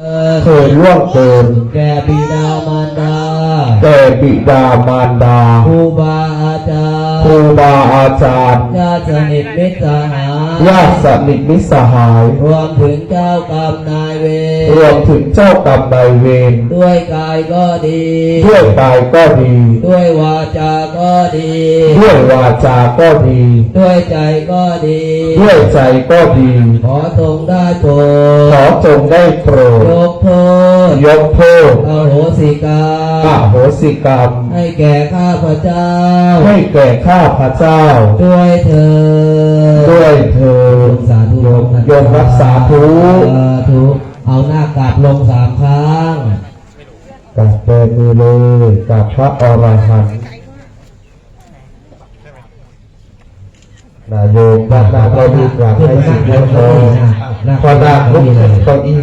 เอ่อเคยล่วงเกินแก่บิดามารดาแก่บิดามารดาครูบาอาจารครูย์บาอาจารย์ญาติสนิทมิตรสหายญาติสนิทมิตรสหาย รวมถึงเจ้ากรรมนายเวรรวมถึงเจ้ากรรมนายเวรด้วยกายก็ดี ด้วยกายก็ดี ด้วยวาจาก็ดี ด้วยวาจาก็ดี ด้วยใจก็ดี ด้วยใจก็ดี ขอทรงได้โปรขอด จงได้โปรยดกโทษยกโทษอโหสิกรรอมโหสิกรรม ให้แก่ข้าพเจ้า ให้แก่ข้าพระเจ้า ด้วยเธอญด้วยเธอสาธุโยมโยมรักษาทุสาธุเอาหน้ากราบลงสามครั้งกับเดินมือเลยกับพระอรหันต์นายโยมด้านหน้าก็รีบกราบให้สิ่งที่พอ พอหน้าลุกขึ้นเก้าอี้